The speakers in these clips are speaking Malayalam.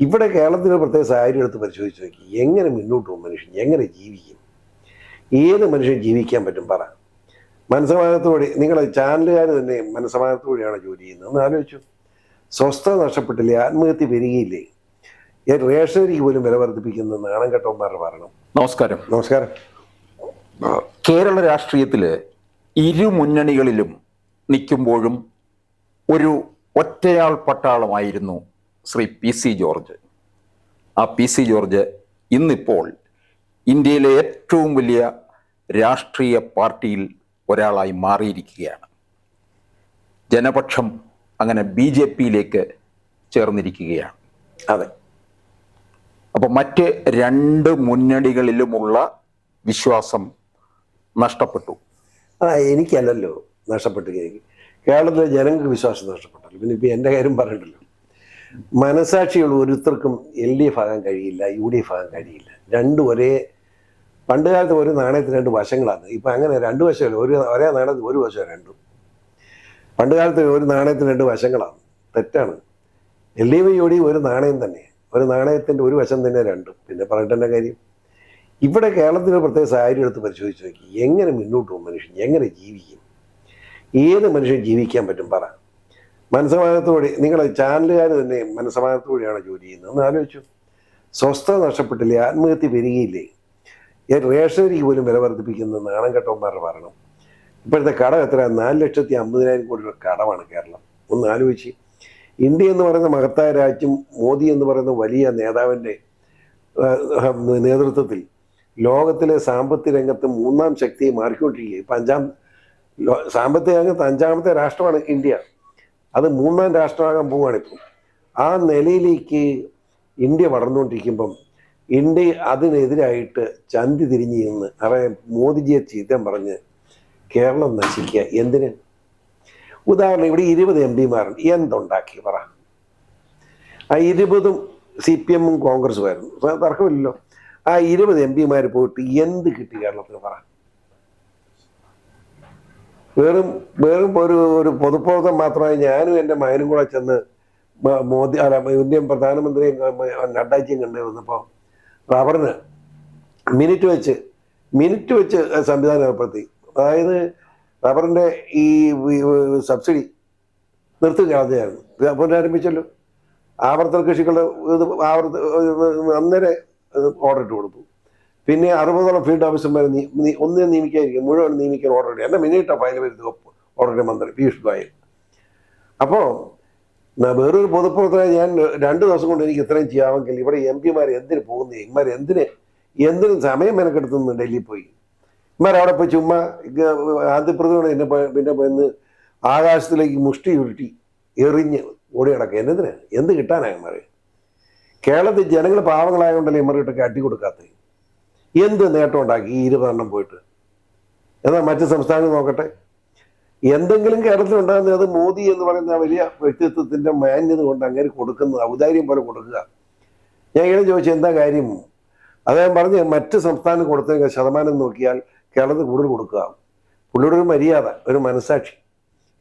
ഇവിടെ കേരളത്തിന് പ്രത്യേക സാഹചര്യം എടുത്ത് പരിശോധിച്ച് നോക്കി. എങ്ങനെ മുന്നോട്ട് പോകും മനുഷ്യൻ? എങ്ങനെ ജീവിക്കും? ഏത് മനുഷ്യൻ ജീവിക്കാൻ പറ്റും? പറ. മനസ്സമാനത്തോടെ നിങ്ങളെ ചാനലുകാർ തന്നെ മനസ്സമാനത്തോടെയാണ് ജോലി ചെയ്യുന്നത്. ഒന്ന് ആലോചിച്ചു. സ്വസ്ഥത നഷ്ടപ്പെട്ടില്ലേ? ആത്മഹത്യ പെരുകയില്ലേ? റേഷനരിക്ക് പോലും വില വർദ്ധിപ്പിക്കുന്ന നാണം കെട്ടവന്മാരുടെ പറയണം നമസ്കാരം. നമസ്കാരം. കേരള രാഷ്ട്രീയത്തിൽ ഇരു മുന്നണികളിലും നിൽക്കുമ്പോഴും ഒരു ഒറ്റയാൾ പട്ടാളമായിരുന്നു ശ്രീ പി സി ജോർജ്. ആ പി സി ജോർജ് ഇന്നിപ്പോൾ ഇന്ത്യയിലെ ഏറ്റവും വലിയ രാഷ്ട്രീയ പാർട്ടിയിൽ ഒരാളായി മാറിയിരിക്കുകയാണ്. ജനപക്ഷം അങ്ങനെ ബി ജെ പിയിലേക്ക് ചേർന്നിരിക്കുകയാണ്. അതെ. അപ്പോൾ മറ്റ് രണ്ട് മുന്നണികളിലുമുള്ള വിശ്വാസം നഷ്ടപ്പെട്ടു. ആ എനിക്കല്ലല്ലോ നഷ്ടപ്പെട്ടു കേരളത്തിലെ ജനങ്ങൾക്ക് വിശ്വാസം നഷ്ടപ്പെട്ടല്ലോ പിന്നെ ഇപ്പം എന്റെ കാര്യം പറയണ്ടല്ലോ. മനസാക്ഷിയുള്ള ഒരുത്തർക്കും എൽ ഡി എഫ് ആകാൻ കഴിയില്ല യു ഡി എഫ് ആകാൻ കഴിയില്ല. രണ്ടും ഒരേ പണ്ട് കാലത്ത് ഒരു നാണയത്തിന് രണ്ട് വശങ്ങളാണ്. ഇപ്പം അങ്ങനെ രണ്ട് വശമല്ല ഒരു ഒരേ നാണയത്തിന് ഒരു വശം രണ്ടും. പണ്ട് കാലത്ത് ഒരു നാണയത്തിന് രണ്ട് വശങ്ങളാണ്. തെറ്റാണ്. L D F U D ഒരു നാണയം തന്നെ. ഒരു നാണയത്തിന്റെ ഒരു വശം തന്നെ രണ്ടും. പിന്നെ പറഞ്ഞിട്ടെന്നെ കാര്യം? ഇവിടെ കേരളത്തിന് പ്രത്യേക സാഹചര്യം എടുത്ത് പരിശോധിച്ച് നോക്കി. എങ്ങനെ മുന്നോട്ട് പോകും മനുഷ്യൻ? എങ്ങനെ ജീവിക്കും? ഏത് മനുഷ്യൻ ജീവിക്കാൻ പറ്റും? പറ. മനസ്സമാനത്തോടെ നിങ്ങളെ ചാനലുകാർ തന്നെ മനസ്സമാനത്തോടെയാണ് ജോലി ചെയ്യുന്നത്? ഒന്ന് ആലോചിച്ചു. സ്വസ്ഥത നഷ്ടപ്പെട്ടില്ലേ? ആത്മഹത്യ പെരുകയില്ലേ? റേഷനരിക്ക് പോലും വില വർദ്ധിപ്പിക്കുന്ന നാണം കെട്ടവന്മാരുടെ പറയണം ഇപ്പോഴത്തെ കടം എത്ര? നാല് ലക്ഷത്തി അമ്പതിനായിരം കോടി രൂപ കടമാണ് കേരളം. ഒന്ന് ആലോചിച്ച്. ഇന്ത്യ എന്ന് പറയുന്ന മഹത്തായ രാജ്യം മോദി എന്ന് പറയുന്ന വലിയ നേതാവിന്റെ നേതൃത്വത്തിൽ ലോകത്തിലെ സാമ്പത്തിക രംഗത്ത് മൂന്നാം ശക്തിയെ മാറിക്കൊണ്ടിരിക്കുകയാണ്. ഇപ്പം അഞ്ചാം സാമ്പത്തിക രംഗത്ത് അഞ്ചാമത്തെ രാഷ്ട്രമാണ് ഇന്ത്യ. അത് മൂന്നാം രാഷ്ട്രമാകാൻ പോവുകയാണ് ഇപ്പം. ആ നിലയിലേക്ക് ഇന്ത്യ വളർന്നുകൊണ്ടിരിക്കുമ്പം ഇന്ത്യ അതിനെതിരായിട്ട് ചന്തി തിരിഞ്ഞ് നിന്ന് അവൻ മോദിജിയെ ചീത്തം പറഞ്ഞ് കേരളം നശിക്കുക. എന്തിന്? ഉദാഹരണം ഇവിടെ ഇരുപത് എം പിമാരുണ്ട് എന്തുണ്ടാക്കി? പറ. ആ ഇരുപതും സി പി എമ്മും കോൺഗ്രസുമായിരുന്നു. തർക്കമില്ലല്ലോ. ആ ഇരുപത് എം പിമാർ പോയിട്ട് എന്ത് കിട്ടി കേരളത്തിന്? പറ. വെറും വെറും ഒരു ഒരു പൊതുപ്രവർത്തനം മാത്രമായി ഞാനും എന്റെ മകനും കൂടെ ചെന്ന് മോദി അല്ല ഇന്ത്യൻ പ്രധാനമന്ത്രിയും നഡ്ഡാജിയും കണ്ടു വന്നപ്പോൾ റബറിന് മിനിറ്റ് വെച്ച് മിനിറ്റ് വെച്ച് സംവിധാനം ഏർപ്പെടുത്തി. അതായത് റബറിന്റെ ഈ സബ്സിഡി നിർത്തി കളഞ്ഞായിരുന്നു പുനരാരംഭിച്ചല്ലോ. ആവർത്തന കൃഷികളുടെ ഇത് ആവർത്ത അന്നേരം ഓർഡർ ഇട്ട് കൊടുത്തു. പിന്നെ അറുപതോളം ഫീൽഡ് ഓഫീസർമാരെ ഒന്നിനെ നിയമിക്കാതിരിക്കും മുഴുവൻ നിയമിക്കാൻ ഓർഡർ എന്റെ മിനിറ്റ് ഫയൽ വരുന്നത് ഓർഡർ മന്ത്രി പീയൂഷ് ഗോയൽ. അപ്പോൾ വേറൊരു പൊതുപ്രവർത്തനം ഞാൻ രണ്ട് ദിവസം കൊണ്ട് എനിക്ക് ഇത്രയും ചെയ്യാമെങ്കിൽ ഇവിടെ എം പിമാർ എന്തിനു പോകുന്നു? ഇമാർ എന്തിന് എന്തിനും സമയം മെനക്കെടുത്തുന്നു ഡൽഹിയിൽ പോയി? ഇമാർ അവിടെ പോയി ചുമ്മാ ആദ്യപ്രതിയോട് എന്നെ പിന്നെ പോയിന്ന് ആകാശത്തിലേക്ക് മുഷ്ടി ഉരുട്ടി എറിഞ്ഞ് ഓടി കിടക്കുക എന്നതിന് എന്ത് കിട്ടാനാണ് ഇമാർ കേരളത്തിൽ ജനങ്ങൾ പാവങ്ങളായതുകൊണ്ടല്ലേ ഇമാർ കിട്ടൊക്കെ അട്ടി കൊടുക്കാത്തത്? എന്ത് നേട്ടം ഉണ്ടാക്കി ഈ ഇരുപതെണ്ണം പോയിട്ട്? എന്നാൽ മറ്റ് സംസ്ഥാനങ്ങൾ നോക്കട്ടെ. എന്തെങ്കിലും കേരളത്തിൽ അത് മോദി എന്ന് പറയുന്ന വലിയ വ്യക്തിത്വത്തിന്റെ മാന്യത കൊണ്ട് അങ്ങനെ കൊടുക്കുന്നത് ഔദാര്യം പോലെ കൊടുക്കുക. ഞാൻ ഇങ്ങനെ ചോദിച്ചു എന്താ കാര്യം? അദ്ദേഹം പറഞ്ഞ് മറ്റ് സംസ്ഥാനം കൊടുത്ത ശതമാനം നോക്കിയാൽ കേരളത്തിൽ കൂടുതൽ കൊടുക്കുക. പുള്ളിയുടെ ഒരു മര്യാദ ഒരു മനസാക്ഷി.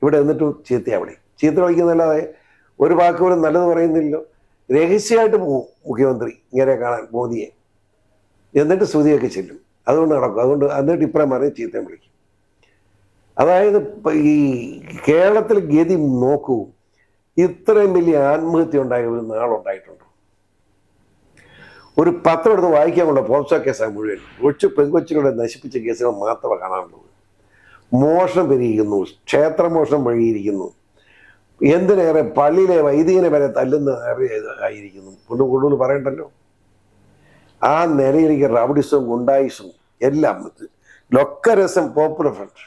ഇവിടെ എന്നിട്ട് ചീത്ത അവിടെ. ചീത്ത കളിക്കുന്നല്ലാതെ ഒരു വാക്ക് പോലും നല്ലത് പറയുന്നില്ലല്ലോ. രഹസ്യമായിട്ട് പോകും മുഖ്യമന്ത്രി ഇങ്ങനെ കാണാൻ മോദിയെ. എന്നിട്ട് സ്തുതിയൊക്കെ ചെല്ലും. അതുകൊണ്ട് നടക്കും. അതുകൊണ്ട് എന്നിട്ട് ഇപ്രാ പറഞ്ഞ് ചീത്തയും വിളിക്കും. അതായത് ഈ കേരളത്തിൽ ഗതി നോക്കൂ. ഇത്രയും വലിയ ആത്മഹത്യ ഉണ്ടായ ഒരു നാളുണ്ടായിട്ടുണ്ടോ. ഒരു പത്രം എടുത്ത് വായിക്കാനുള്ള പോക്സോ കേസാണ് മുഴുവൻ. കൊച്ചു പെൺകൊച്ചുകളെ നശിപ്പിച്ച കേസുകൾ മാത്രമേ കാണാറുള്ളൂ. മോഷണം പെരുകിയിരിക്കുന്നു. ക്ഷേത്രമോഷണം വഴിയിരിക്കുന്നു. എന്തിനേറെ പള്ളിയിലെ വൈദികനെ വരെ തല്ലുന്ന ആയിരിക്കുന്നു. കൊണ്ട് കൂടുതൽ പറയണ്ടല്ലോ? ആ നിലയിലേക്ക് റൗഡിസവും ഗുണ്ടായിസും എല്ലാം ലൊക്കരസം പോപ്പുലർ ഫ്രണ്ട്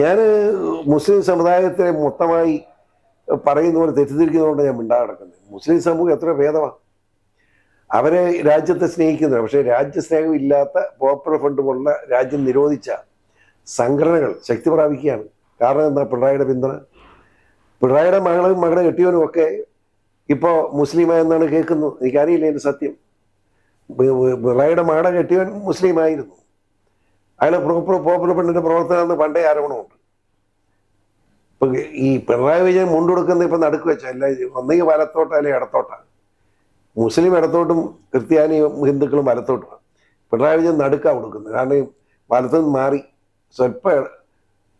ഞാൻ മുസ്ലിം സമുദായത്തെ മൊത്തമായി പറയുന്ന പോലെ തെറ്റിദ്ധരിക്കുന്നതുകൊണ്ട് ഞാൻ മിണ്ടാ കിടക്കുന്നത് മുസ്ലിം സമൂഹം എത്ര ഭേദമാണ് അവരെ രാജ്യത്തെ സ്നേഹിക്കുന്നത് പക്ഷേ രാജ്യസ്നേഹം ഇല്ലാത്ത പോപ്പുലർ ഫണ്ട് പോലുള്ള രാജ്യം നിരോധിച്ച സംഘടനകൾ ശക്തി പ്രാപിക്കുകയാണ്. കാരണം എന്താ? പിണറായിയുടെ പിന്തുണ. പിണറായിയുടെ മകളും മകളെ കെട്ടിയവനും ഒക്കെ ഇപ്പോൾ മുസ്ലിമായെന്നാണ് കേൾക്കുന്നത്. എനിക്കറിയില്ല എന്റെ സത്യം. ബിറയുടെ മാട കെട്ടിയവൻ മുസ്ലിമായിരുന്നു. അയാൾ പോപ്പുലർ പോപ്പുലർ ഫണ്ടിന്റെ പ്രവർത്തനം പണ്ടേ ആരോപണമുണ്ട്. ഇപ്പൊ ഈ പിണറായി വിജയൻ മുണ്ടുകൊടുക്കുന്ന ഇപ്പൊ നടുക്ക് വെച്ച അല്ല ഒന്നെങ്കിൽ വലത്തോട്ട അല്ലെങ്കിൽ ഇടത്തോട്ടാണ് മുസ്ലിം ഇടത്തോട്ടും ക്രിസ്ത്യാനിയും ഹിന്ദുക്കളും വലത്തോട്ടുമാണ്. പിണറായി വിജയൻ നടുക്കാണ് കൊടുക്കുന്നത്. കാരണം ഈ വലത്തു നിന്ന് മാറി സ്വല്പം ഇട-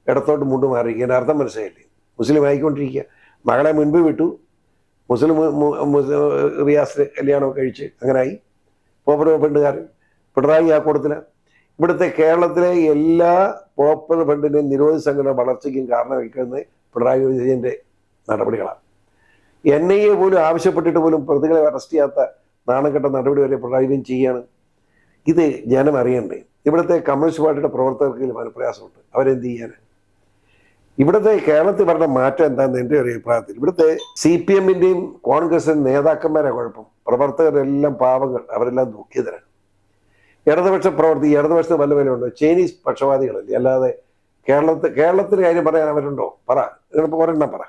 ഇടത്തോട്ട് മുണ്ട് മാറി. എന്റെ അർത്ഥം മനസ്സിലായില്ലേ? മുസ്ലിം ആയിക്കൊണ്ടിരിക്കുക. മകളെ മുൻപ് വിട്ടു മുസ്ലിം മുസ്ലിം റിയാസ് കല്യാണം കഴിച്ച് അങ്ങനായി. പോപ്പർ ഫണ്ടുകാരൻ പിണറായി ആ കൂട്ടത്തില ഇവിടുത്തെ കേരളത്തിലെ എല്ലാ പോപ്പർ ഫണ്ടിന്റെയും നിരോധി സംഘടന വളർച്ചയ്ക്കും കാരണം വയ്ക്കുന്നത് പിണറായി വിജയന്റെ നടപടികളാണ്. എൻ ഐ എ പോലും ആവശ്യപ്പെട്ടിട്ട് പോലും പ്രതികളെ അറസ്റ്റ് ചെയ്യാത്ത നാണക്കെട്ട നടപടി വരെ പിണറായി വിജയൻ ചെയ്യാണ്. ഇത് ജനം അറിയണ്ടേ? ഇവിടുത്തെ കമ്മ്യൂണിസ്റ്റ് പാർട്ടിയുടെ പ്രവർത്തകർക്ക് മനപ്രയാസമുണ്ട്. അവരെന്ത് ചെയ്യാൻ ഇവിടുത്തെ കേരളത്തിൽ വരുന്ന മാറ്റം എന്താണെന്ന് എന്റെ ഒരു അഭിപ്രായത്തിൽ. ഇവിടുത്തെ സി പി എമ്മിന്റെയും കോൺഗ്രസിന്റെ നേതാക്കന്മാരെ കുഴപ്പം. പ്രവർത്തകരെല്ലാം പാവങ്ങൾ. അവരെല്ലാം ദുഃഖിതരാണ്. ഇടതുപക്ഷ പ്രവർത്തി ഇടതുപക്ഷത്തിന് വല്ല വിലയുണ്ടോ. ചൈനീസ് പക്ഷപാതികളല്ലേ അല്ലാതെ കേരളത്തിൽ കേരളത്തിന് കാര്യം പറയാൻ അവരുണ്ടോ? പറ. നിങ്ങളിപ്പോൾ ഒരെണ്ണം പറ.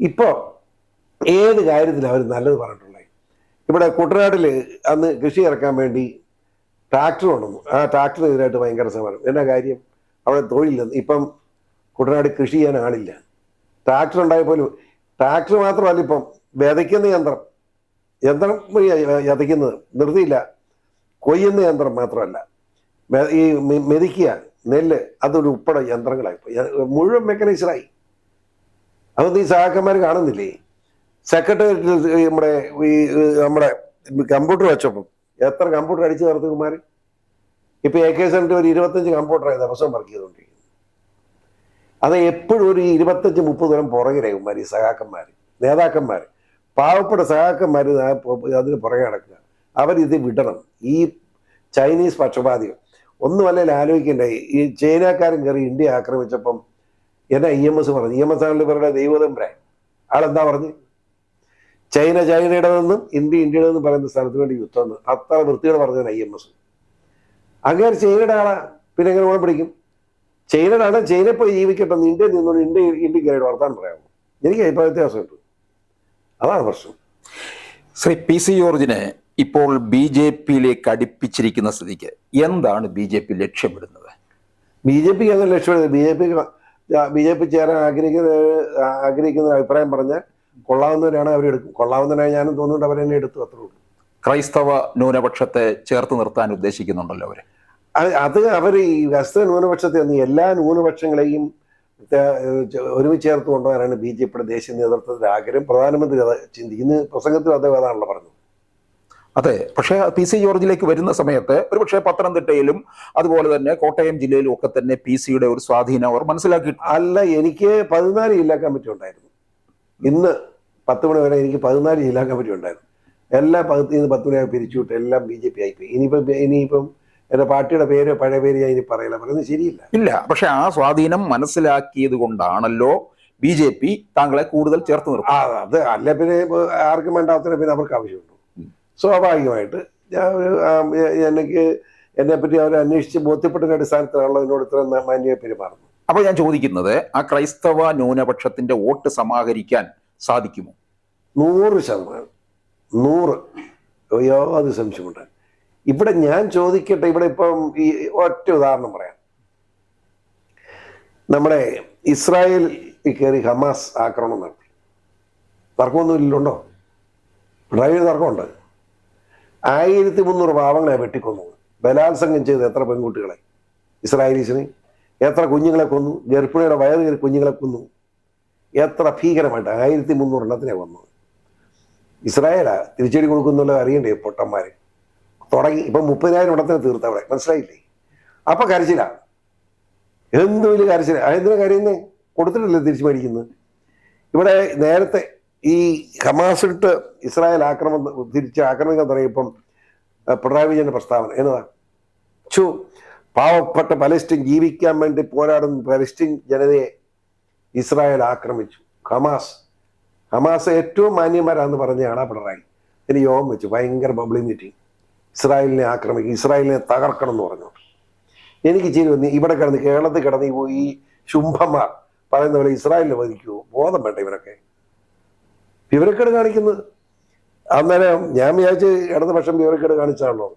ഇപ്പോൾ ഏത് കാര്യത്തിൽ അവർ നല്ലത് പറഞ്ഞിട്ടുള്ളത് ഇവിടെ കുട്ടനാട്ടിൽ അന്ന് കൃഷി ഇറക്കാൻ വേണ്ടി ട്രാക്ടർ കൊണ്ടുവന്നു. ആ ട്രാക്ടർ ട്രാക്ടറിനെതിരായിട്ട് ഭയങ്കര സമരം എന്നാ കാര്യം? അവിടെ തൊഴിലില്ലെന്ന്. ഇപ്പം കുട്ടനാട് കൃഷി ചെയ്യാൻ ആളില്ല. ട്രാക്ടർ ഉണ്ടായപ്പോലും ട്രാക്ടർ മാത്രമല്ല ഇപ്പം വിതയ്ക്കുന്ന യന്ത്രം. യന്ത്രം വഴിയാണ് വിതയ്ക്കുന്നത് നിർത്തിയില്ല. കൊയ്യുന്ന യന്ത്രം മാത്രമല്ല. ഈ മെതിക്കുക നെല്ല് അതൊരു ഉൾപ്പെടെ യന്ത്രങ്ങളായി മുഴുവൻ മെക്കനൈസ്ഡായി അതൊന്നും ഈ സഹാക്കന്മാർ കാണുന്നില്ലേ? സെക്രട്ടേറിയറ്റിൽ നമ്മുടെ ഈ നമ്മുടെ കമ്പ്യൂട്ടർ വെച്ചപ്പം എത്ര കമ്പ്യൂട്ടർ അടിച്ചു ചേർത്ത് കുമാർ ഇപ്പൊ എ കെ സെന്റ് ഒരു ഇരുപത്തഞ്ച് കമ്പ്യൂട്ടറായി ദിവസം വർക്ക് ചെയ്തുകൊണ്ടിരിക്കുന്നത് അത് എപ്പോഴും ഒരു ഇരുപത്തഞ്ച് മുപ്പത് ദൂരം പുറകിലായി കുമാർ ഈ സഹാക്കന്മാർ നേതാക്കന്മാർ പാവപ്പെട്ട സഹാക്കന്മാർ അതിന് പുറകെ നടക്കുക. അവരിത് വിടണം. ഈ ചൈനീസ് പക്ഷപാതികൾ ഒന്നും അല്ലെങ്കിൽ ആലോചിക്കണ്ടേ ഈ ചൈനക്കാരൻ കയറി ഇന്ത്യ ആക്രമിച്ചപ്പം എന്നാ ഇ എം എസ് പറഞ്ഞു? ഇ എം എസ് ആണല്ലോ ഇവരുടെ ദൈവതമ്പരാൻ ആളെന്താ പറഞ്ഞു? ചൈന ചൈനയുടെ നിന്നും ഇന്ത്യ ഇന്ത്യയുടെ നിന്നും പറയുന്ന സ്ഥലത്ത് വേണ്ടി യുദ്ധം അത്ര വൃത്തിയോട് പറഞ്ഞതാണ് ഐ എം എസ്. അങ്ങനെ ചൈനയുടെ ആളാ. പിന്നെ എങ്ങനെ ഓണം പിടിക്കും? ചൈനയുടെ ചൈനയെ ചൈന പോയി ജീവിക്കട്ടെ നിന്റെ ഇന്ത്യയിൽ നിന്നുകൊണ്ട് ഇന്ത്യ ഇന്ത്യക്കാരുടെ വർത്താൻ പറയാമോ? എനിക്ക് അഭിപ്രായ വ്യത്യാസമുണ്ട്. അതാണ് പ്രശ്നം. ശ്രീ പി സി ജോർജിനെ ഇപ്പോൾ ബി ജെ പിയിലേക്ക് അടുപ്പിച്ചിരിക്കുന്ന സ്ഥിതിക്ക് എന്താണ് ബി ജെ പി ലക്ഷ്യമിടുന്നത്? ബി ജെ പിക്ക് അങ്ങനെ ലക്ഷ്യമിടുന്നത്? B J P B J P ചേരാൻ ആഗ്രഹിക്കുന്ന ആഗ്രഹിക്കുന്ന അഭിപ്രായം പറഞ്ഞാൽ കൊള്ളാവുന്നവരാണ് അവരെടുക്കും കൊള്ളാവുന്നവരായി ഞാനും തോന്നുന്നുണ്ട് അവരെന്നെ എടുത്തു അത്രേ ഉള്ളൂ. ക്രൈസ്തവ ന്യൂനപക്ഷത്തെ ചേർത്ത് നിർത്താൻ ഉദ്ദേശിക്കുന്നുണ്ടല്ലോ അവർ. അത് അവർ ഈ വസ്ത്ര ന്യൂനപക്ഷത്തെ ഒന്ന് എല്ലാ ന്യൂനപക്ഷങ്ങളെയും ഒരുമിച്ച് ചേർത്ത് കൊണ്ടുപോകാനാണ് ബി ജെ പിയുടെ ദേശീയ നേതൃത്വത്തിന്റെ ആഗ്രഹം. പ്രധാനമന്ത്രി അത് ചിന്തിക്കുന്ന പ്രസംഗത്തിൽ അദ്ദേഹം അതാണല്ലോ പറഞ്ഞത്. അതെ പക്ഷേ പി സി ജോർജിലേക്ക് വരുന്ന സമയത്ത് ഒരുപക്ഷെ പത്തനംതിട്ടയിലും അതുപോലെ തന്നെ കോട്ടയം ജില്ലയിലും ഒക്കെ തന്നെ പി സിയുടെ ഒരു സ്വാധീനം അവർ മനസ്സിലാക്കി അല്ല എനിക്ക് പതിനാല് ജില്ലാ കമ്മിറ്റി ഉണ്ടായിരുന്നു. ഇന്ന് പത്ത് മണി വരെ എനിക്ക് പതിനാല് ജില്ലാ കമ്മിറ്റി ഉണ്ടായിരുന്നു. എല്ലാ പകുതി പത്ത് മണിയായി പിരിച്ചുവിട്ട് എല്ലാം ബി ജെ പി ആയിപ്പോയി ഇനിയിപ്പം ഇനിയിപ്പം എന്റെ പാർട്ടിയുടെ പേര് പഴയ പേര് ഞാൻ ഇനി പറയില്ല. പറയുന്നത് ശരിയില്ല. ഇല്ല പക്ഷെ ആ സ്വാധീനം മനസ്സിലാക്കിയത് കൊണ്ടാണല്ലോ ബി ജെ പി താങ്കളെ കൂടുതൽ ചേർത്ത് നിർത്തും അത് അല്ല പിന്നെ ആർക്കും വേണ്ടാത്തതിന് പിന്നെ അവർക്ക് ആവശ്യമുണ്ട്. സ്വാഭാവികമായിട്ട് എനിക്ക് എന്നെ പറ്റി അവർ അന്വേഷിച്ച് ബോധ്യപ്പെട്ടതിന്റെ അടിസ്ഥാനത്തിലാണല്ലോ എന്നോട് ഇത്ര മാന്യ പെരുമാറുന്നത് അപ്പോൾ ഞാൻ ചോദിക്കുന്നത് ആ ക്രൈസ്തവ ന്യൂനപക്ഷത്തിന്റെ വോട്ട് സമാഹരിക്കാൻ സാധിക്കുമോ? നൂറ് ശതമാനം. നൂറ്. യാതൊരു സംശയമുണ്ട്. ഇവിടെ ഞാൻ ചോദിക്കട്ടെ ഇവിടെ ഇപ്പം ഈ ഒറ്റ ഉദാഹരണം പറയാം. നമ്മുടെ ഇസ്രായേൽ കയറി ഹമാസ് ആക്രമണം നടത്തി. തർക്കമൊന്നും ഇല്ലുണ്ടോ ഡ്രൈവിന് തർക്കമുണ്ട്. ആയിരത്തി മുന്നൂറ് പാവങ്ങളെ വെട്ടിക്കൊന്നു. ബലാത്സംഗം ചെയ്ത് എത്ര പെൺകുട്ടികളെ? ഇസ്രായേലീസിന് എത്ര കുഞ്ഞുങ്ങളെ കൊന്നു? ഗർഭിണിയുടെ വയറ് കയറി കുഞ്ഞുങ്ങളെ കൊന്നു. എത്ര ഭീകരമായിട്ട് ആയിരത്തി മുന്നൂറ് എണ്ണത്തിനെ വന്നു ഇസ്രായേലാ തിരിച്ചടി കൊടുക്കുന്നുള്ള അറിയണ്ടേ പൊട്ടന്മാര്? തുടങ്ങി. ഇപ്പൊ മുപ്പതിനായിരം എണ്ണത്തിന് തീർത്ത അവിടെ. മനസ്സിലായില്ലേ? അപ്പൊ കരച്ചിലാണ് എന്ത് വലിയ കരച്ചില? എന്തിനാ കരയുന്നേ? കൊടുത്തിട്ടില്ലേ തിരിച്ചു മേടിക്കുന്നത്? ഇവിടെ നേരത്തെ ഈ ഹമാസ് ഇട്ട് ഇസ്രായേൽ ആക്രമണം തിരിച്ച് ആക്രമിക്കാൻ തുടങ്ങിയപ്പം പിണറായി വിജയന്റെ പ്രസ്താവന എന്നതാ? ചു പാവപ്പെട്ട പലസ്തീൻ ജീവിക്കാൻ വേണ്ടി പോരാടുന്ന പലസ്തീൻ ജനതയെ ഇസ്രായേൽ ആക്രമിച്ചു. ഹമാസ്. ഹമാസ് ഏറ്റവും മാന്യന്മാരാന്ന് പറഞ്ഞാണ് പിണറായി. ഇനി യോഗം വെച്ചു. ഭയങ്കര പബ്ലിക് മീറ്റിംഗ്. ഇസ്രായേലിനെ ആക്രമിക്കും ഇസ്രായേലിനെ തകർക്കണം എന്ന് പറഞ്ഞു. എനിക്ക് ചെയ്തു ഇവിടെ കിടന്ന് കേരളത്തിൽ കിടന്ന് ഈ ശുംഭന്മാർ പറയുന്ന പോലെ ഇസ്രായേലിനെ വധിക്കുമോ ബോധം വേണ്ട ഇവരൊക്കെ. വിവരക്കേട് കാണിക്കുന്നത് അന്നേരം ഞാൻ വിചാരിച്ച് ഇടതുപക്ഷം വിവരക്കേട് കാണിച്ചാണല്ലോ.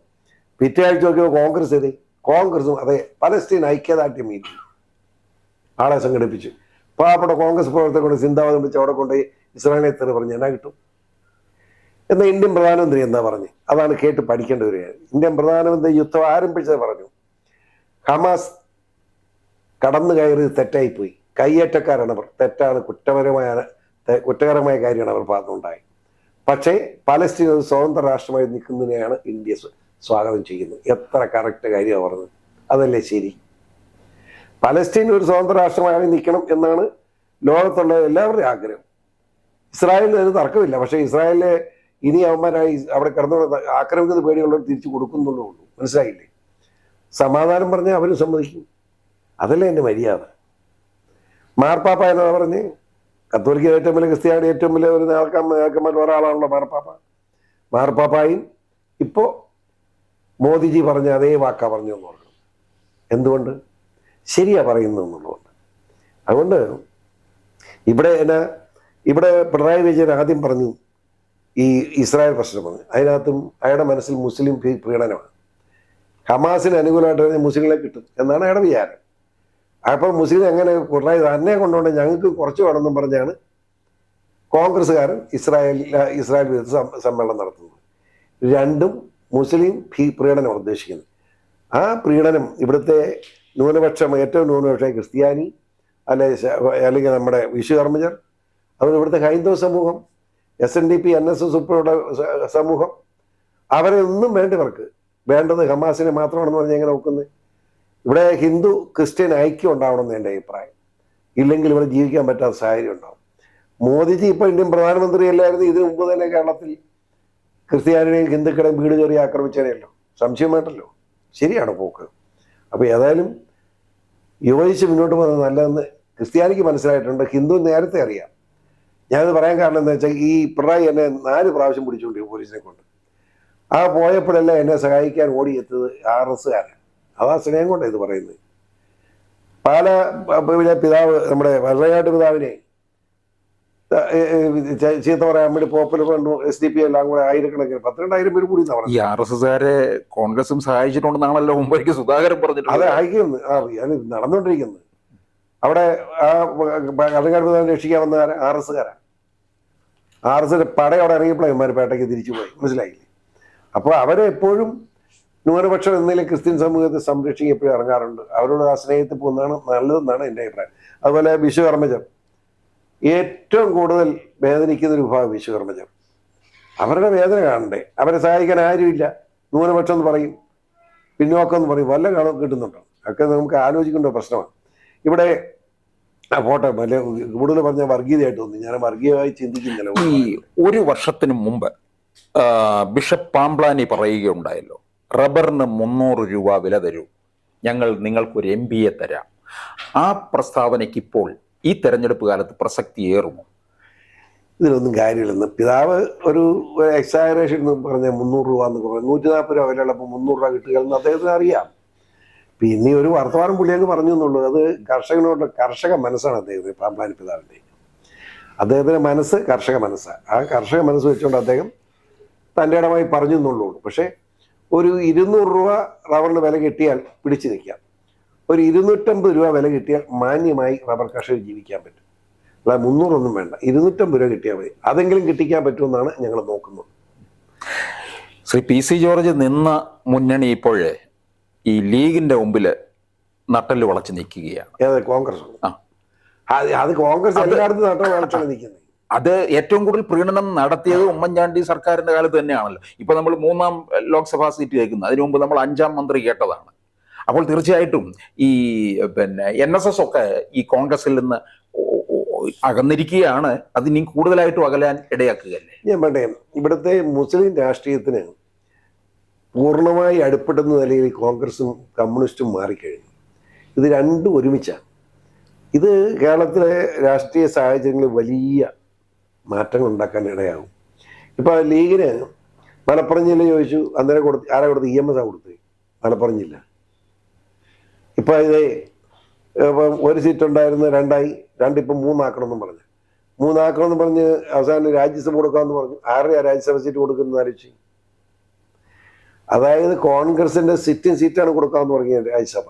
പിറ്റേ ആഴ്ച നോക്കിയപ്പോൾ കോൺഗ്രസ് എതി. കോൺഗ്രസും അതെ പലസ്തീൻ ഐക്യദാർഢ്യം മീറ്റിംഗ് ആളെ സംഘടിപ്പിച്ചു. പാവപ്പെട്ട കോൺഗ്രസ് പ്രവർത്തകർ കൊണ്ട് വിളിച്ച് അവിടെ കൊണ്ടുപോയി ഇസ്രായേലിനെ തെറി പറഞ്ഞു എന്നാ കിട്ടും? എന്നാൽ ഇന്ത്യൻ പ്രധാനമന്ത്രി എന്താ പറഞ്ഞു? അതാണ് കേട്ട് പഠിക്കേണ്ട ഒരു കാര്യം. ഇന്ത്യൻ പ്രധാനമന്ത്രി യുദ്ധം ആരംഭിച്ചത് പറഞ്ഞു. ഹമാസ് കടന്നു കയറി തെറ്റായിപ്പോയി. കയ്യേറ്റക്കാരാണ് അവർ. തെറ്റാണ് കുറ്റപരമായ കുറ്റകരമായ കാര്യമാണ് അവർ പറഞ്ഞുണ്ടായി പക്ഷേ പലസ്തീൻ ഒരു സ്വതന്ത്ര രാഷ്ട്രമായി നിൽക്കുന്നതിനെയാണ് ഇന്ത്യ സ്വാഗതം ചെയ്യുന്നത്. എത്ര കറക്റ്റ് കാര്യമാണ് പറഞ്ഞത്. അതല്ലേ ശരി? പലസ്തീൻ ഒരു സ്വതന്ത്ര രാഷ്ട്രമായി നിൽക്കണം എന്നാണ് ലോകത്തുള്ള എല്ലാവരുടെയും ആഗ്രഹം. ഇസ്രായേലിന് അതിന് തർക്കമില്ല. പക്ഷേ ഇസ്രായേലിലെ ഇനി അവന്മാരായി അവിടെ കിടന്നു ആക്രമിക്കുന്ന പേടിയുള്ളവർ തിരിച്ചു കൊടുക്കുന്നുള്ളൂ മനസ്സിലായില്ലേ? സമാധാനം പറഞ്ഞാൽ അവരും സമ്മതിക്കും. അതല്ലേ എന്റെ മര്യാദ. മാർപ്പാപ്പ എന്നാ പറഞ്ഞ്? കത്തോലിക്ക ഏറ്റവും വലിയ ക്രിസ്ത്യാനി ഏറ്റവും വലിയ ഒരു നേതാക്കന്മാർ ഒരാളാണല്ലോ മാർപ്പാപ്പ. മാർപ്പാപ്പായും ഇപ്പോൾ മോദിജി പറഞ്ഞ അതേ വാക്കാ പറഞ്ഞു എന്ന് പറഞ്ഞു എന്തുകൊണ്ട്? ശരിയാ പറയുന്നു എന്നുള്ളതുകൊണ്ട്. അതുകൊണ്ട് ഇവിടെ എന്നാ ഇവിടെ പിണറായി വിജയൻ ആദ്യം പറഞ്ഞു ഈ ഇസ്രായേൽ പ്രശ്നം വന്നു അതിനകത്തും അയാളുടെ മനസ്സിൽ മുസ്ലിം പ്രീ- പ്രീണനമാണ് ഹമാസിന് അനുകൂലമായിട്ട് മുസ്ലിങ്ങളെ കിട്ടും എന്നാണ് അയാളുടെ വിചാരം. അപ്പോൾ മുസ്ലിം എങ്ങനെ പിണറായി തന്നെ കൊണ്ടുകൊണ്ട് ഞങ്ങൾക്ക് കുറച്ച് വേണമെന്നും പറഞ്ഞാണ് കോൺഗ്രസ്സുകാരൻ ഇസ്രായേൽ ഇസ്രായേൽ വിരുദ്ധ സമ്മേളനം നടത്തുന്നത്. രണ്ടും മുസ്ലിം ഭീ പ്രീണനം ഉദ്ദേശിക്കുന്നത്. ആ പ്രീണനം ഇവിടുത്തെ ന്യൂനപക്ഷം ഏറ്റവും ന്യൂനപക്ഷം ക്രിസ്ത്യാനി അല്ലെ അല്ലെങ്കിൽ നമ്മുടെ വിശ്വകർമ്മജർ അതുപോലെ ഇവിടുത്തെ ഹൈന്ദവ സമൂഹം S N D P N S S ഉൾപ്പെടെ സമൂഹം അവരെ ഒന്നും വേണ്ടവർക്ക് വേണ്ടത് ഹമാസിനെ മാത്രമാണെന്ന് പറഞ്ഞ് എങ്ങനെ നോക്കുന്നത്? ഇവിടെ ഹിന്ദു ക്രിസ്ത്യൻ ഐക്യം ഉണ്ടാവണമെന്ന് എന്റെ അഭിപ്രായം. ഇല്ലെങ്കിൽ ഇവിടെ ജീവിക്കാൻ പറ്റാത്ത സാഹചര്യം ഉണ്ടാവും. മോദിജി ഇപ്പോൾ ഇന്ത്യൻ പ്രധാനമന്ത്രി അല്ലായിരുന്നു. ഇതിനു മുമ്പ് തന്നെ കേരളത്തിൽ ക്രിസ്ത്യാനിയും ഹിന്ദുക്കളെയും വീട് കയറി ആക്രമിച്ചതിനെയല്ലോ സംശയമായിട്ടല്ലോ ശരിയാണ് പോക്ക്. അപ്പോൾ ഏതായാലും യോജിച്ച് മുന്നോട്ട് പോകുന്നത് നല്ലതെന്ന് ക്രിസ്ത്യാനിക്ക് മനസ്സിലായിട്ടുണ്ട്. ഹിന്ദു നേരത്തെ അറിയാം. ഞാനത് പറയാൻ കാരണം എന്താ വെച്ചാൽ ഈ പിണറായി എന്നെ നാല് പ്രാവശ്യം പിടിച്ചുകൊണ്ട് പോലീസിനെ കൊണ്ട്. ആ പോയപ്പോഴെല്ലാം എന്നെ സഹായിക്കാൻ ഓടിയെത്തത് ആർ എസ്സുകാരൻ അതാ സ്നേഹം കൊണ്ടാണ് ഇത് പറയുന്നത്. പാല പിന്നെ പിതാവ് നമ്മുടെ വെള്ളയാട്ട് പിതാവിനെ ചീത്ത പറയാൻ വേണ്ടി Popular Front S D P എല്ലാം കൂടെ ആയിരക്കണക്കിന് പന്ത്രണ്ടായിരം പേര് കൂടി ഈ ആർ എസ് എസ്സുകാരെ കോൺഗ്രസും സഹായിച്ചിട്ടുണ്ടെന്നാണല്ലോ മുമ്പേക്ക് സുധാകരൻ പറഞ്ഞിട്ട് അതെ അയക്കുന്നു ആ ഞാൻ നടന്നുകൊണ്ടിരിക്കുന്നത് അവിടെ ആ കഥകാട് പിതാവിനെ രക്ഷിക്കാൻ വന്ന ആർ എസ്സുകാരാ ആർ എസ് പട അവിടെ ഇറങ്ങിയപ്പോഴേ ഇവന്മാർ പേട്ടയ്ക്ക് തിരിച്ചു പോയി. മനസ്സിലായില്ലേ? അപ്പോൾ അവരെ എപ്പോഴും ന്യൂനപക്ഷം എന്നിലെ ക്രിസ്ത്യൻ സമൂഹത്തെ സംരക്ഷിക്കുക എപ്പോഴും ഇറങ്ങാറുണ്ട്. അവരോട് ആ സ്നേഹത്തിൽ പോകുന്നതാണ് നല്ലതെന്നാണ് എന്റെ അഭിപ്രായം. അതുപോലെ വിശ്വകർമ്മജർ ഏറ്റവും കൂടുതൽ വേദനിക്കുന്ന ഒരു വിഭാഗം വിശ്വകർമ്മജർ അവരുടെ വേദന കാണണ്ടേ? അവരെ സഹായിക്കാൻ ആരുമില്ല. ന്യൂനപക്ഷം എന്ന് പറയും. പിന്നോക്കം എന്ന് പറയും. വല്ല കാണും കിട്ടുന്നുണ്ടോ? ഒക്കെ നമുക്ക് ആലോചിക്കേണ്ട പ്രശ്നമാണ്. ഇവിടെ ആ പോട്ടെ കൂടുതൽ പറഞ്ഞ വർഗീയതയായിട്ട് തോന്നി. ഞാൻ വർഗീയമായി ചിന്തിക്കുന്നില്ല. ഈ ഒരു വർഷത്തിന് മുമ്പ് ബിഷപ്പ് പാംപ്ലാനി പറയുകയുണ്ടായല്ലോ റബ്ബറിന് മുന്നൂറ് രൂപ വില തരൂ ഞങ്ങൾ നിങ്ങൾക്കൊരു എം ബി എ തരാം. ആ പ്രസ്താവനയ്ക്ക് ഇപ്പോൾ ഈ തെരഞ്ഞെടുപ്പ് കാലത്ത് പ്രസക്തി ഏറുമോ? ഇതിലൊന്നും കാര്യമില്ലെന്ന്. പിതാവ് ഒരു എക്സാഗറേഷൻ എന്ന് പറഞ്ഞ മുന്നൂറ് രൂപ എന്ന് പറഞ്ഞു. നൂറ്റി നാൽപ്പത് രൂപ വിലയുള്ളപ്പോൾ മുന്നൂറ് രൂപ കിട്ടുക എന്ന് അദ്ദേഹത്തിന് അറിയാം. പിന്നെ ഒരു വർത്തമാനം പുള്ളിയൊക്കെ പറഞ്ഞു എന്നുള്ളൂ. അത് കർഷകനോട് കർഷക മനസ്സാണ് അദ്ദേഹത്തിന് പാമ്പ്ലാനി പിതാവിന്റെ. അദ്ദേഹത്തിന്റെ മനസ്സ് കർഷക മനസ്സാണ് ആ കർഷക മനസ്സ് വെച്ചുകൊണ്ട് അദ്ദേഹം തന്റെ ഇടമായി പറഞ്ഞു എന്നുള്ളൂ പക്ഷേ ഒരു ഇരുന്നൂറ് രൂപ റബ്ബറിന് വില കിട്ടിയാൽ പിടിച്ചു നിൽക്കാം. ഒരു ഇരുന്നൂറ്റമ്പത് രൂപ വില കിട്ടിയാൽ മാന്യമായി റബ്ബർ കർഷകർ ജീവിക്കാൻ പറ്റും. അല്ല മുന്നൂറൊന്നും വേണ്ട. ഇരുന്നൂറ്റമ്പത് രൂപ കിട്ടിയാൽ മതി. അതെങ്കിലും കിട്ടിക്കാൻ പറ്റുമെന്നാണ് ഞങ്ങൾ നോക്കുന്നത്. ശ്രീ പി സി ജോർജ് നിന്ന മുന്നണി ഇപ്പോഴേ ഈ ലീഗിന്റെ മുമ്പിൽ നട്ടൽ വളച്ച് നിൽക്കുകയാണ്. കോൺഗ്രസ്? ആ. അത് കോൺഗ്രസ് അത് എല്ലായിടത്തും നട്ടോ വളച്ചാണ് നിൽക്കുന്നത്. അത് ഏറ്റവും കൂടുതൽ പ്രീണനം നടത്തിയത് ഉമ്മൻചാണ്ടി സർക്കാരിന്റെ കാലത്ത് തന്നെയാണല്ലോ. ഇപ്പൊ നമ്മൾ മൂന്നാം ലോക്സഭാ സീറ്റ് കേൾക്കുന്നത് അതിനു മുമ്പ് നമ്മൾ അഞ്ചാം മന്ത്രി കേട്ടതാണ്. അപ്പോൾ തീർച്ചയായിട്ടും ഈ പിന്നെ എൻ എസ് എസ് ഒക്കെ ഈ കോൺഗ്രസിൽ നിന്ന് അകന്നിരിക്കുകയാണ്. അതിനി കൂടുതലായിട്ടും അകലാൻ ഇടയാക്കുകയല്ലേ? ഞാൻ പറയട്ടെ ഇവിടുത്തെ മുസ്ലിം രാഷ്ട്രീയത്തിന് പൂർണമായി അടുപ്പെടുന്ന നിലയിൽ കോൺഗ്രസും കമ്മ്യൂണിസ്റ്റും മാറിക്കഴിഞ്ഞു. ഇത് രണ്ടും ഒരുമിച്ചാണ്. ഇത് കേരളത്തിലെ രാഷ്ട്രീയ സാഹചര്യങ്ങളിൽ വലിയ മാറ്റങ്ങൾ ഉണ്ടാക്കാൻ ഇടയാകും. ഇപ്പോൾ ലീഗിന് മലപ്പുറം ജില്ല ചോദിച്ചു അന്നേരം കൊടുത്ത് ആരാ കൊടുത്ത്? ഇ എം എസ് ആ കൊടുത്ത് മലപ്പുറം ജില്ല. ഇപ്പം ഇത് ഇപ്പം ഒരു സീറ്റ് ഉണ്ടായിരുന്ന രണ്ടായി. രണ്ടിപ്പം മൂന്നാക്കണമെന്നും പറഞ്ഞു. മൂന്നാക്കണമെന്ന് പറഞ്ഞ് അവസാനം രാജ്യസഭ കൊടുക്കാമെന്ന് പറഞ്ഞു. ആരുടെയാ രാജ്യസഭ സീറ്റ് കൊടുക്കുന്നത് ആലോചിച്ച്. അതായത് കോൺഗ്രസിന്റെ സിറ്റിംഗ് സീറ്റാണ് കൊടുക്കാമെന്ന് തുടങ്ങിയത് രാജ്യസഭ.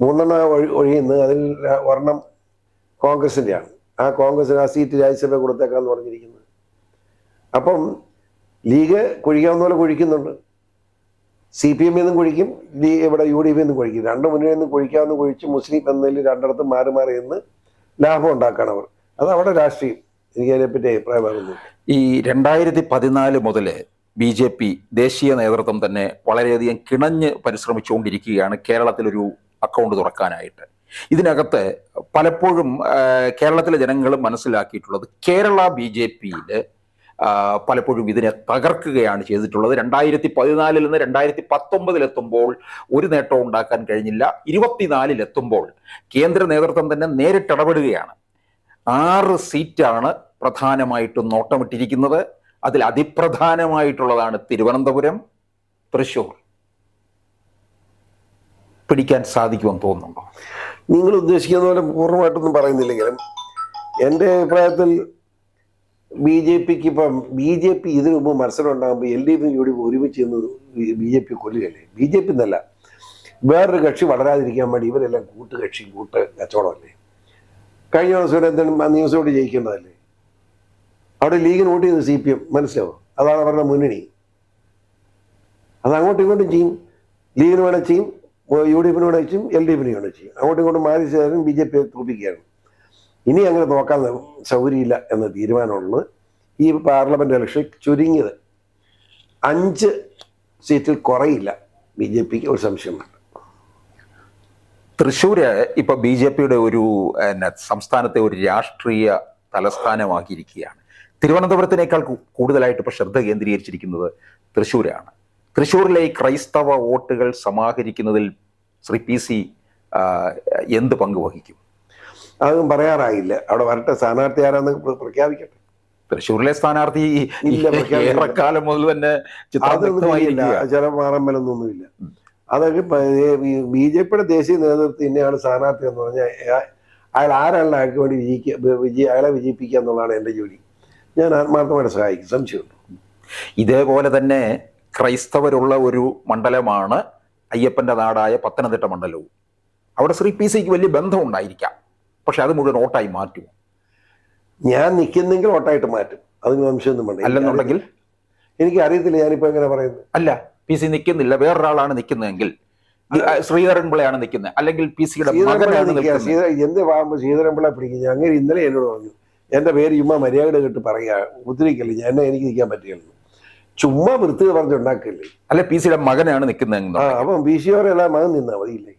മൂന്നെണ്ണം ഒഴി ഒഴിയുന്നത് അതിൽ ഒരെണ്ണം കോൺഗ്രസിന്റെയാണ് ആ കോൺഗ്രസിന് ആ സീറ്റ് രാജ്യസഭ കൊടുത്തേക്കാന്ന് പറഞ്ഞിരിക്കുന്നത് അപ്പം ലീഗ് കുഴിക്കാവുന്ന പോലെ കുഴിക്കുന്നുണ്ട്. സി പി എമ്മിൽ നിന്നും കുഴിക്കും ലീ ഇവിടെ യു ഡി എഫിൽ നിന്നും കുഴിക്കും. രണ്ട് മുന്നണിയിൽ നിന്നും കുഴിക്കാവുന്ന കുഴിച്ച് മുസ്ലിം എന്നതിൽ രണ്ടിടത്തും മാറി മാറി എന്ന് ലാഭം ഉണ്ടാക്കുകയാണ് അവർ. അത് അവിടെ രാഷ്ട്രീയം. എനിക്ക് അതിനെപ്പറ്റി അഭിപ്രായമാകുന്നു ഈ രണ്ടായിരത്തി പതിനാല് മുതൽ ബി ജെ പി ദേശീയ നേതൃത്വം തന്നെ വളരെയധികം കിണഞ്ഞ് പരിശ്രമിച്ചുകൊണ്ടിരിക്കുകയാണ് കേരളത്തിലൊരു അക്കൗണ്ട് തുറക്കാനായിട്ട്. ഇതിനകത്ത് പലപ്പോഴും കേരളത്തിലെ ജനങ്ങൾ മനസ്സിലാക്കിയിട്ടുള്ളത് കേരള ബി ജെ പിയിൽ പലപ്പോഴും ഇതിനെ തകർക്കുകയാണ് ചെയ്തിട്ടുള്ളത്. രണ്ടായിരത്തി പതിനാലിൽ നിന്ന് രണ്ടായിരത്തി പത്തൊമ്പതിലെത്തുമ്പോൾ ഒരു നേട്ടവും ഉണ്ടാക്കാൻ കഴിഞ്ഞില്ല. ഇരുപത്തിനാലിലെത്തുമ്പോൾ കേന്ദ്ര നേതൃത്വം തന്നെ നേരിട്ടിടപെടുകയാണ് ആറ് സീറ്റാണ് പ്രധാനമായിട്ടും നോട്ടമിട്ടിരിക്കുന്നത്. അതിൽ അതിപ്രധാനമായിട്ടുള്ളതാണ് തിരുവനന്തപുരം തൃശൂർ പിടിക്കാൻ സാധിക്കുമെന്ന് തോന്നുന്നുണ്ടോ? നിങ്ങൾ ഉദ്ദേശിക്കുന്ന പോലെ പൂർണമായിട്ടൊന്നും പറയുന്നില്ലെങ്കിലും എന്റെ അഭിപ്രായത്തിൽ ബി ജെ പിക്ക് ഇപ്പം ബി ജെ പി ഇതിനു മുമ്പ് മത്സരം ഉണ്ടാകുമ്പോൾ എൽ ഡി എഫും യു ഡി എഫും ഒരുമിച്ച് നിന്ന് ബി ജെ പി കൊല്ലുകയല്ലേ? ബി ജെ പി എന്നല്ല. വേറൊരു കക്ഷി വളരാതിരിക്കാൻ വേണ്ടി ഇവരെല്ലാം കൂട്ടുകക്ഷി കൂട്ട് കച്ചവടമല്ലേ കഴിഞ്ഞ എന്തെങ്കിലും ന്യൂസോട് ജയിക്കേണ്ടതല്ലേ? അവിടെ ലീഗിന് വോട്ട് ചെയ്ത് സി പി എം. മനസ്സിലാവും അതാണ് അവരുടെ മുന്നണി. അത് അങ്ങോട്ടും ഇങ്ങോട്ടും ചെയ്യും. ലീഗിന് വേണേൽ ചെയ്യും. യു ഡി എഫിന് വേണേൽ ചെയ്യും. എൽ ഡി എഫിന് വേണേൽ ചെയ്യും. അങ്ങോട്ടും ഇങ്ങോട്ടും മാറി ചെയ്താലും ബി ജെ പിയെ തോപ്പിക്കുകയാണ് ഇനി അങ്ങനെ നോക്കാൻ സൗകര്യമില്ല എന്ന തീരുമാനമുള്ളത് ഈ പാർലമെന്റ് ഇലക്ഷൻ ചുരുങ്ങിയത്. അഞ്ച് സീറ്റിൽ കുറയില്ല ബി ജെ പിക്ക് ഒരു സംശയമുണ്ട് തൃശ്ശൂര് ഇപ്പൊ ബി ജെ പിയുടെ ഒരു സംസ്ഥാനത്തെ ഒരു രാഷ്ട്രീയ തലസ്ഥാനമാക്കിയിരിക്കുകയാണ്. തിരുവനന്തപുരത്തിനേക്കാൾ കൂടുതലായിട്ട് ഇപ്പോൾ ശ്രദ്ധ കേന്ദ്രീകരിച്ചിരിക്കുന്നത് തൃശ്ശൂരാണ്. തൃശ്ശൂരിലെ ഈ ക്രൈസ്തവ വോട്ടുകൾ സമാഹരിക്കുന്നതിൽ ശ്രീ പി സി എന്ത് പങ്ക് വഹിക്കും? അതൊന്നും പറയാറായില്ല. അവിടെ വരട്ടെ സ്ഥാനാർത്ഥി ആരാന്ന് പ്രഖ്യാപിക്കട്ടെ. തൃശ്ശൂരിലെ സ്ഥാനാർത്ഥി. ഏറെക്കാലം മുതൽ തന്നെ ചില മാറമ്പലൊന്നുമില്ല അതൊക്കെ ബി ജെ പിയുടെ ദേശീയ നേതൃത്വം ഇന്നയാണ് സ്ഥാനാർത്ഥി എന്ന് പറഞ്ഞാൽ അയാൾ ആരാണ് അയാൾക്ക് വേണ്ടി വിജയിക്കുക വിജയ അയാളെ വിജയിപ്പിക്കുക എന്നുള്ളതാണ് എന്റെ ജോലി. ഞാൻ ആത്മാർത്ഥമായിട്ട് സഹായിക്കും സംശയമുണ്ട് ഇതേപോലെ തന്നെ ക്രൈസ്തവരുള്ള ഒരു മണ്ഡലമാണ് അയ്യപ്പന്റെ നാടായ പത്തനംതിട്ട മണ്ഡലവും. അവിടെ ശ്രീ പി സിക്ക് വലിയ ബന്ധം ഉണ്ടായിരിക്കാം പക്ഷെ അത് മുഴുവൻ ഓട്ടായി മാറ്റും. ഞാൻ നിൽക്കുന്നെങ്കിൽ ഓട്ടായിട്ട് മാറ്റും. അതിന് സംശയമൊന്നും വേണ്ട. അല്ലെന്നുണ്ടെങ്കിൽ? എനിക്ക് അറിയത്തില്ല ഞാനിപ്പോ എങ്ങനെ പറയുന്നത്. അല്ല പി സി നിൽക്കുന്നില്ല. വേറൊരാളാണ് നിൽക്കുന്നതെങ്കിൽ. ശ്രീധരൻ പിള്ളയാണ് ശ്രീധരൻപിള്ളയാണ് നിൽക്കുന്നത്. അല്ലെങ്കിൽ പി സിയുടെ ശ്രീധരൻ എന്ത് പാകുമ്പോൾ ശ്രീധരൻപിള്ള പിടിക്കും. അങ്ങനെ ഇന്നലെ എന്നോട് പറഞ്ഞു. എന്റെ പേര് ചുമ്മാ മര്യാദ കേട്ട് പറയാ ഉദ്ധരിക്കല്ലേ ഞാൻ എന്നെ എനിക്ക് നിൽക്കാൻ പറ്റില്ല. ചുമ്മാ വൃത്തി പറഞ്ഞുണ്ടാക്കില്ലേ അല്ലെ പി സിയുടെ മകനാണ് ആ നിൽക്കുന്നതെങ്കിൽ അപ്പം പി സി എല്ലാം മകൻ നിന്നാ മതിയില്ലേ?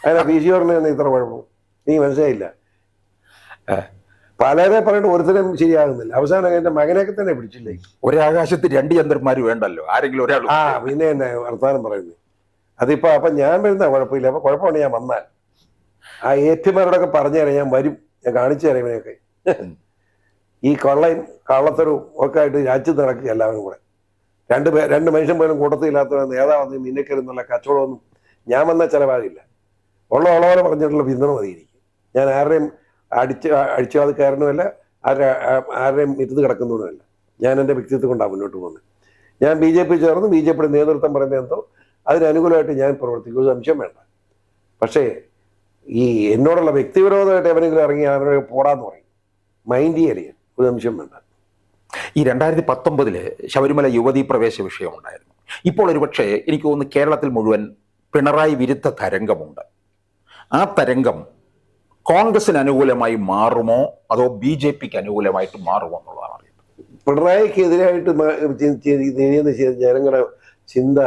അല്ല പി സി ഓറിന് ഇത്ര കുഴപ്പം? നീ മനസ്സിലായില്ല. പലരെ പറഞ്ഞിട്ട് ഒരുത്തരം ശരിയാകുന്നില്ല. അവസാനം എന്റെ മകനൊക്കെ തന്നെ പിടിച്ചില്ലേ? ഒരാകാശത്ത് രണ്ട് ചന്ദ്രന്മാർ വേണ്ടല്ലോ? ആരെങ്കിലും ഒരാൾ ആ പിന്നെ എന്നെ വർത്താനം പറയുന്നത് അതിപ്പോ അപ്പൊ ഞാൻ വരുന്ന കുഴപ്പമില്ല. അപ്പൊ കുഴപ്പമാണ് ഞാൻ വന്നാൽ. ആ ഏറ്റുമാരോടൊക്കെ പറഞ്ഞു തരാം. ഞാൻ വരും. ഞാൻ കാണിച്ചു തരാം ഇവനെയൊക്കെ. ഈ കൊള്ളയും കള്ളത്തരവും ഒക്കെ ആയിട്ട് രാജ്യത്ത് നടക്കുക എല്ലാവരും കൂടെ. രണ്ട് പേ രണ്ട് മനുഷ്യൻ പോലും കൂട്ടത്തില്ലാത്ത നേതാവെന്ന് മിന്നക്കരുന്നുള്ള കച്ചവടമൊന്നും ഞാൻ വന്നാൽ ചിലവാകില്ല. ഉള്ള ഉള്ളവരെ പറഞ്ഞിട്ടുള്ള പിന്തുണ മതി ഞാൻ ആരുടെയും അടിച്ച് അടിച്ചു അത് കയറണമല്ല ആരുടെ ആരുടെയും ഇരുന്ന് കിടക്കുന്നതുമല്ല ഞാൻ എന്റെ വ്യക്തിത്വം കൊണ്ടാണ് മുന്നോട്ട് പോകുന്നത്. ഞാൻ ബി ജെ പി ചേർന്ന് ബി ജെ പിയുടെ നേതൃത്വം പറയുന്ന എന്തോ? അതിനനുകൂലമായിട്ട് ഞാൻ പ്രവർത്തിക്കും. സംശയം വേണ്ട. പക്ഷേ ഈ എന്നോടുള്ള വ്യക്തിവിരോധമായിട്ട് എവനെങ്കിലും ഇറങ്ങി അവരെ പോടാന്ന് പറയും. മൈൻഡ് ഏരിയ ഒരു നിമിഷം വേണ്ട. ഈ രണ്ടായിരത്തി പത്തൊമ്പതിൽ ശബരിമല യുവതീ പ്രവേശ വിഷയമുണ്ടായിരുന്നു. ഇപ്പോൾ ഒരുപക്ഷെ എനിക്ക് തോന്നുന്നു കേരളത്തിൽ മുഴുവൻ പിണറായി വിരുദ്ധ തരംഗമുണ്ട്. ആ തരംഗം കോൺഗ്രസിന് അനുകൂലമായി മാറുമോ? അതോ ബി ജെ പിക്ക് അനുകൂലമായിട്ട് മാറുമോ എന്നുള്ളതാണ് അറിയുന്നത് ചെയ്യുന്ന ചി- ജനങ്ങളുടെ ചിന്ത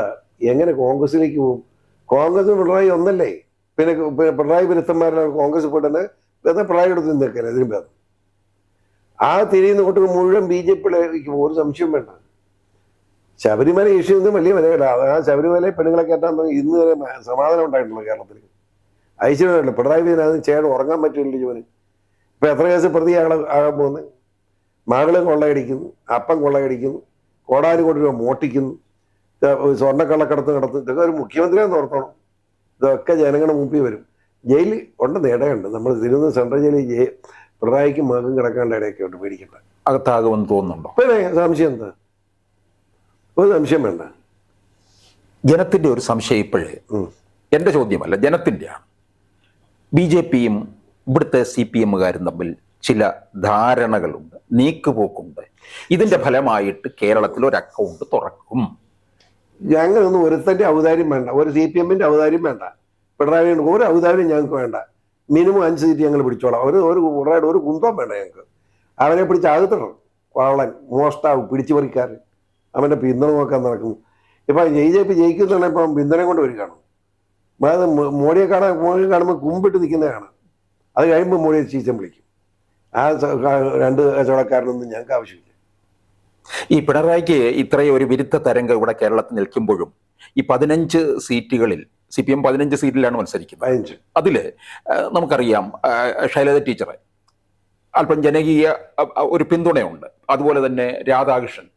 എങ്ങനെ കോൺഗ്രസിലേക്ക് പോകും? കോൺഗ്രസ് പിണറായി ഒന്നല്ലേ? പിന്നെ പിണറായി വിരുദ്ധന്മാരിലാണ് കോൺഗ്രസ് പെട്ടെന്ന് പിണറായി എടുത്ത് നിൽക്കല്ലേ അതിനും ഭേദം. ആ തിരിയുന്ന കൂട്ടുകൾ മുഴുവൻ ബി ജെ പിയിലേക്ക് ഒരു സംശയം വേണ്ട. ശബരിമല ഇഷ്യൂ ഒന്നും വലിയ വിലയല്ല ആ ശബരിമല പെണ്ണുങ്ങളെ കയറ്റാൻ ഇന്ന് വരെ സമാധാനം ഉണ്ടായിട്ടുള്ളൂ കേരളത്തിൽ. ഐശ്വര്യമില്ല പിണറായി വിജയൻ അതിന് ചേട്ടൻ ഉറങ്ങാൻ പറ്റില്ല ജോലി ഇപ്പൊ എത്ര കേസ് പ്രതി പ്രതിയാകാൻ ആകാൻ പോകുന്നത് മകൾ കൊള്ളയടിക്കുന്നു. അപ്പം കൊള്ളയടിക്കുന്നു. കോടാനും കോടി രൂപ മോട്ടിക്കുന്നു സ്വർണക്കള്ളക്കടത്ത് നടത്തും. ഇതൊക്കെ ഒരു മുഖ്യമന്ത്രിയാന്ന് ഓർക്കണം. ഇതൊക്കെ ജനങ്ങളുടെ മുമ്പിൽ വരും. ജയിലിൽ ഉണ്ട് നേടേണ്ട നമ്മൾ തിരുവനന്തപുരം സെൻട്രൽ ജയിലിൽ ജയി പിണറായിക്കും മകൻ കിടക്കേണ്ട ഇടയൊക്കെ ഉണ്ട് പേടിക്കണ്ട. അകത്താകുമെന്ന് തോന്നുന്നുണ്ടോ? പിന്നെ സംശയം എന്താ? ഒരു സംശയം വേണ്ട. ജനത്തിന്റെ ഒരു സംശയം ഇപ്പോഴേ. എന്റെ ചോദ്യമല്ല ജനത്തിന്റെയാണ് ബി ജെ പിയും ഇവിടുത്തെ സി പി എമ്മുകാരും തമ്മിൽ ചില ധാരണകളുണ്ട് നീക്കുപോക്കുണ്ട്. ഇതിന്റെ ഫലമായിട്ട് കേരളത്തിൽ ഒരു അക്കൗണ്ട് തുറക്കും. ഞങ്ങളൊന്നും ഒരുത്തന്റെ ഔദാര്യം വേണ്ട ഒരു സി പി എമ്മിന്റെ ഔദാര്യം വേണ്ട. പിണറായി ഒരു ഔദാര്യം ഞങ്ങൾക്ക് വേണ്ട. മിനിമം അഞ്ച് സീറ്റ് ഞങ്ങൾ പിടിച്ചോളാം. ഒരു ഒരു ഉടനായിട്ട് ഒരു കുന്തം വേണം ഞങ്ങൾക്ക്. അവനെ പിടിച്ച് അകത്തിടണം വള്ളൻ മോഷ്ടാവ് പിടിച്ചു പറിക്കാരൻ അവന്റെ പിന്തുണ നോക്കാൻ നടക്കുന്നു. ഇപ്പം ജെ ജെ പി ജയിക്കുന്നുണ്ടെങ്കിൽ ഇപ്പം പിന്തുണ കൊണ്ട് വരികയാണ്. കാണും അതായത് മോഡിയെ കാണാൻ മോഡിയെ കാണുമ്പോൾ കുമ്പിട്ട് നിൽക്കുന്നതാണ് അത് കഴിയുമ്പോൾ മോഡിയെ ചീച്ചം വിളിക്കും. ആ രണ്ട് കച്ചവടക്കാരനൊന്നും ഞങ്ങൾക്ക് ആവശ്യമില്ല. ഈ പിണറായിക്ക് ഇത്രയും ഒരു വിരുദ്ധ തരംഗം ഇവിടെ കേരളത്തിൽ നിൽക്കുമ്പോഴും ഈ പതിനഞ്ച് സീറ്റുകളിൽ സി പി എം പതിനഞ്ച് സീറ്റിലാണ് മത്സരിക്കുന്നത്. അതിൽ നമുക്കറിയാം ശൈലജ ടീച്ചറെ അല്പം ജനകീയ ഒരു പിന്തുണയുണ്ട്. അതുപോലെ തന്നെ രാധാകൃഷ്ണൻ.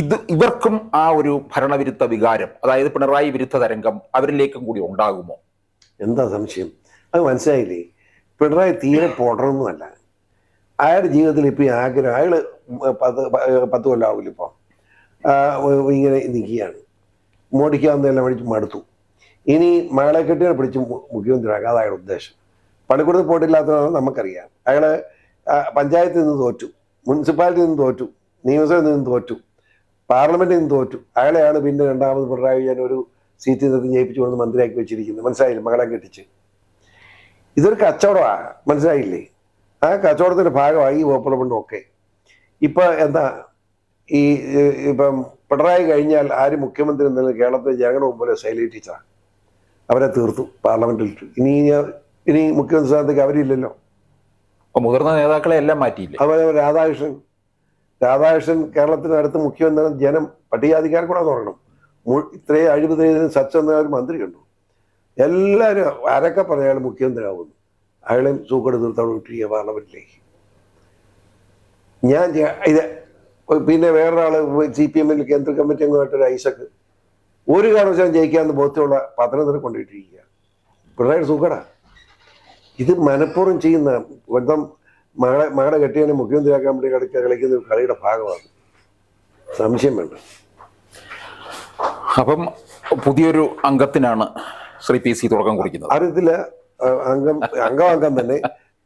ഇത് ഇവർക്കും ആ ഒരു ഭരണവിരുദ്ധ വികാരം അതായത് പിണറായി വിരുദ്ധ തരംഗം അവരിലേക്കും കൂടി ഉണ്ടാകുമോ? എന്താ സംശയം? അത് മനസ്സിലായില്ലേ? പിണറായി തീരെ പോടണമെന്നല്ല അയാളുടെ ജീവിതത്തിൽ ഇപ്പം ആഗ്രഹം അയാൾ പത്ത് പത്ത് കൊല്ലമാവില്ല ഇപ്പോൾ ഇങ്ങനെ നിൽക്കുകയാണ്. മോടിക്കാവുന്നതെല്ലാം പഠിച്ച് മടുത്തു. ഇനി മകളെ കെട്ടിയെ പിടിച്ച് മുഖ്യമന്ത്രിയാകും അതാണ് അയാളുടെ ഉദ്ദേശം. പണിക്കൂടത്ത് പോയിട്ടില്ലാത്തതാണ് നമുക്കറിയാം. അയാൾ പഞ്ചായത്തിൽ നിന്ന് തോറ്റു മുനിസിപ്പാലിറ്റിയിൽ നിന്ന് തോറ്റു നിയമസഭയിൽ നിന്ന് തോറ്റു പാർലമെന്റിൽ നിന്ന് തോറ്റു. അയാളെയാണ് പിന്നെ രണ്ടാമത് പിണറായി വിജയൻ ഒരു സീറ്റിൽ നിന്ന് ജയിപ്പിച്ചു കൊണ്ട് മന്ത്രിയാക്കി വെച്ചിരിക്കുന്നത്. മനസ്സിലായില്ലേ? മകളെ കെട്ടിച്ച്. ഇതൊരു കച്ചവടമാണ് മനസ്സിലായില്ലേ? ആ കച്ചവടത്തിന്റെ ഭാഗമായി ഈ ഓപ്പറബണ്ടും ഒക്കെ. ഇപ്പൊ എന്താ ഈ ഇപ്പം പിണറായി കഴിഞ്ഞാൽ ആര് മുഖ്യമന്ത്രി എന്നുള്ളത് കേരളത്തിലെ ജനങ്ങളുടെ മുമ്പിലെ ശൈലി ടീച്ചറാണ് അവരെ തീർത്തു പാർലമെന്റിൽ. ഇനി ഇനി മുഖ്യമന്ത്രി സ്ഥാനത്തേക്ക് അവരില്ലല്ലോ. മുതിർന്ന നേതാക്കളെ എല്ലാം മാറ്റിയില്ല? അതുപോലെ രാധാകൃഷ്ണൻ രാധാകൃഷ്ണൻ കേരളത്തിന് അടുത്ത് മുഖ്യമന്ത്രി ജനം പട്ടികജാതിക്കാർ കൂടെ തുടങ്ങണം ഇത്രയും അഴിമതി സച്ച് എന്ന ഒരു മന്ത്രി കണ്ടു. എല്ലാവരും ആരൊക്കെ പറഞ്ഞ അയാൾ മുഖ്യമന്ത്രി ആവുന്നു അയാളെയും സൂക്കട് തീർത്തോടെ വിട്ടിരിക്കുക പാർലമെന്റിലേക്ക്. ഞാൻ ഇത് പിന്നെ വേറൊരാൾ സി പി എമ്മിൽ കേന്ദ്ര കമ്മിറ്റി അംഗമായിട്ടൊരു ഐസക്ക് ഒരു കാരണവശാലും ജയിക്കാമെന്ന് ബോധ്യമുള്ള പത്തനംതിട്ട കൊണ്ടുപോയിട്ടിരിക്കുക പിള്ളേർ സുഖട ഇത് മനഃപൂർവം ചെയ്യുന്ന സ്വന്തം മകളെ മകളെ കെട്ടിയതിനെ മുഖ്യമന്ത്രിയാക്കാൻ വേണ്ടി കളിക്ക കളിക്കുന്ന കളിയുടെ ഭാഗമാണ്. സംശയം വേണ്ട. അപ്പം പുതിയൊരു അംഗത്തിനാണ് ശ്രീ പി സി തുടക്കം കുറിക്കുന്നത്. അറിയത്തില്ല. അംഗം അംഗം അംഗം തന്നെ.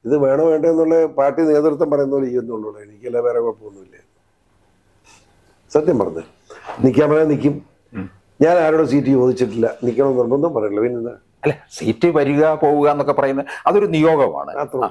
ഇത് വേണോ വേണ്ടോ എന്നുള്ള പാർട്ടി നേതൃത്വം പറയുന്ന പോലെ ചെയ്യുന്നുള്ളൂ. എനിക്കല്ല വേറെ കുഴപ്പമൊന്നുമില്ല. സത്യം പറഞ്ഞു. നിൽക്കാൻ പറയാൻ നിൽക്കും. ഞാൻ ആരോടും സീറ്റ് ചോദിച്ചിട്ടില്ല. നിൽക്കണം നിർബന്ധം പറയല്ലോ. പിന്നെ അല്ല സീറ്റ് വരിക പോവുക എന്നൊക്കെ പറയുന്നത് അതൊരു നിയോഗമാണ്. അത്ര